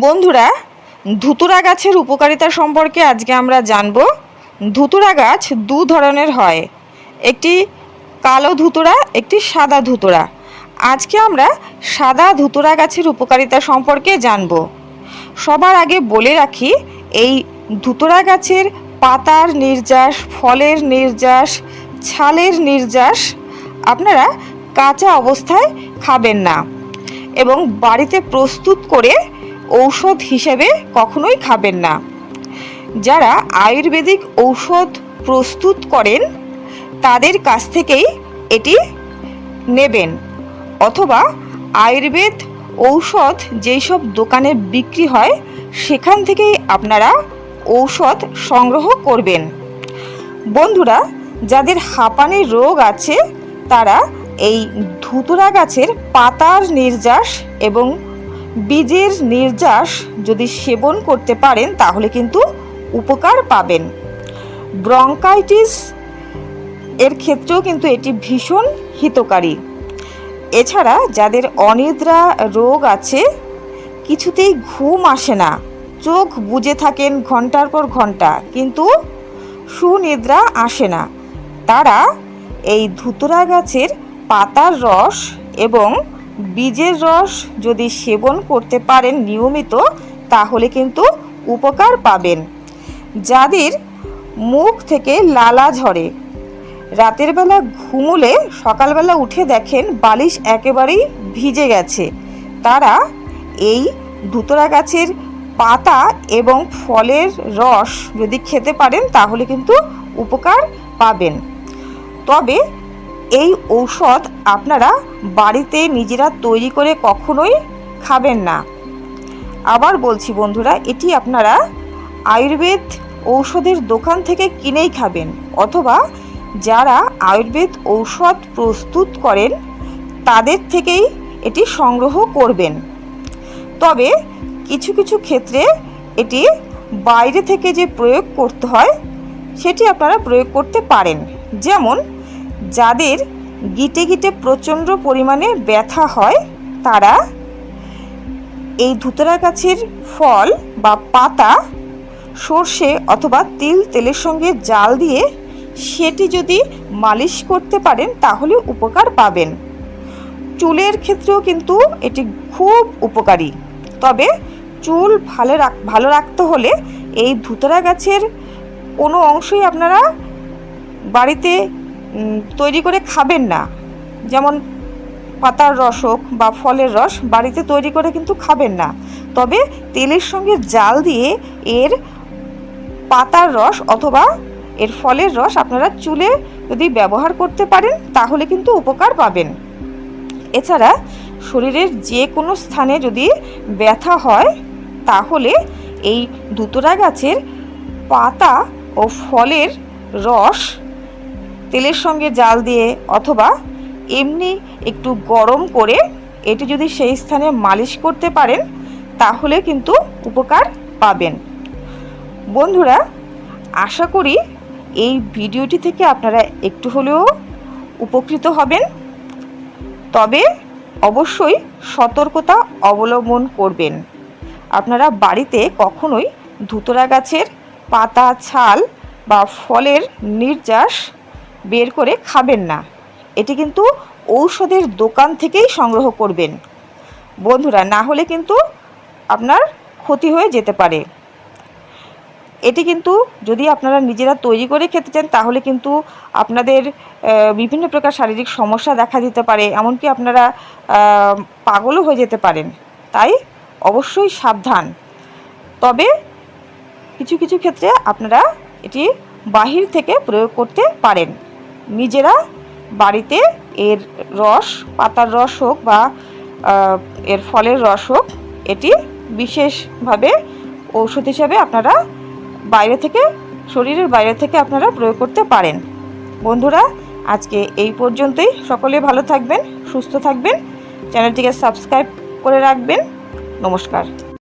বন্ধুরা, ধুতুরা গাছের উপকারিতা সম্পর্কে আজকে আমরা জানব। ধুতুরা গাছ দু ধরনের হয়। একটি কালো ধুতুরা, একটি সাদা ধুতুরা। আজকে আমরা সাদা ধুতুরা গাছের উপকারিতা সম্পর্কে জানব। সবার আগে বলে রাখি, এই ধুতুরা গাছের পাতার নির্যাস, ফলের নির্যাস, ছালের নির্যাস আপনারা কাঁচা অবস্থায় খাবেন না। এবং বাড়িতে প্রস্তুত করে ঔষধ হিসেবে কখনোই খাবেন না। যারা আয়ুর্বেদিক ঔষধ প্রস্তুত করেন, তাদের কাছ থেকেই এটি নেবেন। অথবা আয়ুর্বেদ ঔষধ যেই সব দোকানে বিক্রি হয়, সেখান থেকেই আপনারা ঔষধ সংগ্রহ করবেন। বন্ধুরা, যাদের হাঁপানির রোগ আছে, তারা এই ধুতুরা গাছের পাতার নির্যাস এবং বীজের নির্যাস যদি সেবন করতে পারেন, তাহলে কিন্তু উপকার পাবেন। ব্রঙ্কাইটিস এর ক্ষেত্রেও কিন্তু এটি ভীষণ হিতকারী। এছাড়া যাদের অনিদ্রা রোগ আছে, কিছুতেই ঘুম আসে না। চোখ বুজে থাকেন ঘণ্টার পর ঘণ্টা, কিন্তু সুনিদ্রা আসে না। তারা এই ধুতরা গাছের পাতার রস এবং বীজের রস যদি সেবন করতে পারেন নিয়মিত, তাহলে কিন্তু উপকার পাবেন। যাদের মুখ থেকে লালা ঝরে, রাতের বেলা ঘুমুলে সকালবেলা উঠে দেখেন বালিশ একেবারেই ভিজে গেছে। তারা এই ধুতরা গাছের পাতা এবং ফলের রস যদি খেতে পারেন, তাহলে কিন্তু উপকার পাবেন। তবে এই ঔষধ আপনারা বাড়িতে নিজেরা তৈরি করে কখনোই খাবেন না। আবার বলছি বন্ধুরা, এটি আপনারা আয়ুর্বেদ ঔষধের দোকান থেকে কিনেই খাবেন অথবা যারা আয়ুর্বেদ ঔষধ প্রস্তুত করেন, তাদের থেকেই এটি সংগ্রহ করবেন। তবে কিছু কিছু ক্ষেত্রে এটি বাইরে থেকে যে প্রয়োগ করতে হয়, সেটি আপনারা প্রয়োগ করতে পারেন। যেমন যাদের গিটে গিটে প্রচণ্ড পরিমাণে ব্যথা হয়, তারা এই ধুতরা গাছের ফল বা পাতা, সর্ষে অথবা তিল, তেলের সঙ্গে জাল দিয়ে সেটি যদি মালিশ করতে পারেন, তাহলে উপকার পাবেন। চুলের ক্ষেত্রেও কিন্তু এটি খুব উপকারী। তবে চুল ভালো রাখ, ভালো রাখতে হলে এই ধুতরা গাছের কোনো অংশই আপনারা বাড়িতে তৈরি করে খাবেন না। যেমন পাতার রস হোক বা ফলের রস বাড়িতে তৈরি করে কিন্তু খাবেন না। তবে তেলের সঙ্গে জাল দিয়ে এর পাতার রস অথবা এর ফলের রস আপনারা চুলে যদি ব্যবহার করতে পারেন, তাহলে কিন্তু উপকার পাবেন। এছাড়া শরীরের যে কোনো স্থানে যদি ব্যথা হয়, তাহলে এই দুতরা গাছের পাতা ও ফলের রস তেলের সঙ্গে জাল দিয়ে অথবা এমনি একটু গরম করে এটি যদি সেই স্থানে মালিশ করতে পারেন, তাহলে কিন্তু উপকার পাবেন। বন্ধুরা, আশা করি এই ভিডিওটি থেকে আপনারা একটু হলেও উপকৃত হবেন। তবে অবশ্যই সতর্কতা অবলম্বন করবেন। আপনারা বাড়িতে কখনোই ধুতরা গাছের পাতা, ছাল বা ফলের নির্যাস বের করে খাবেন না। এটি কিন্তু ঔষধের দোকান থেকেই সংগ্রহ করবেন। বন্ধুরা, না হলে কিন্তু আপনার ক্ষতি হয়ে যেতে পারে। এটি কিন্তু যদি আপনারা নিজেরা তৈরি করে খেতে চান, তাহলে কিন্তু আপনাদের বিভিন্ন প্রকার শারীরিক সমস্যা দেখা দিতে পারে, এমনকি আপনারা পাগলও হয়ে যেতে পারেন। তাই অবশ্যই সাবধান। তবে কিছু কিছু ক্ষেত্রে আপনারা এটি বাহির থেকে প্রয়োগ করতে পারেন। নিজেরা বাড়িতে এর রস, পাতার রস হোক বা এর ফলের রস হোক, এটি বিশেষভাবে ঔষধ হিসাবে আপনারা বাইরে থেকে, শরীরের বাইরে থেকে আপনারা প্রয়োগ করতে পারেন। বন্ধুরা, আজকে এই পর্যন্তই। সকলে ভালো থাকবেন, সুস্থ থাকবেন। চ্যানেলটিকে সাবস্ক্রাইব করে রাখবেন। নমস্কার।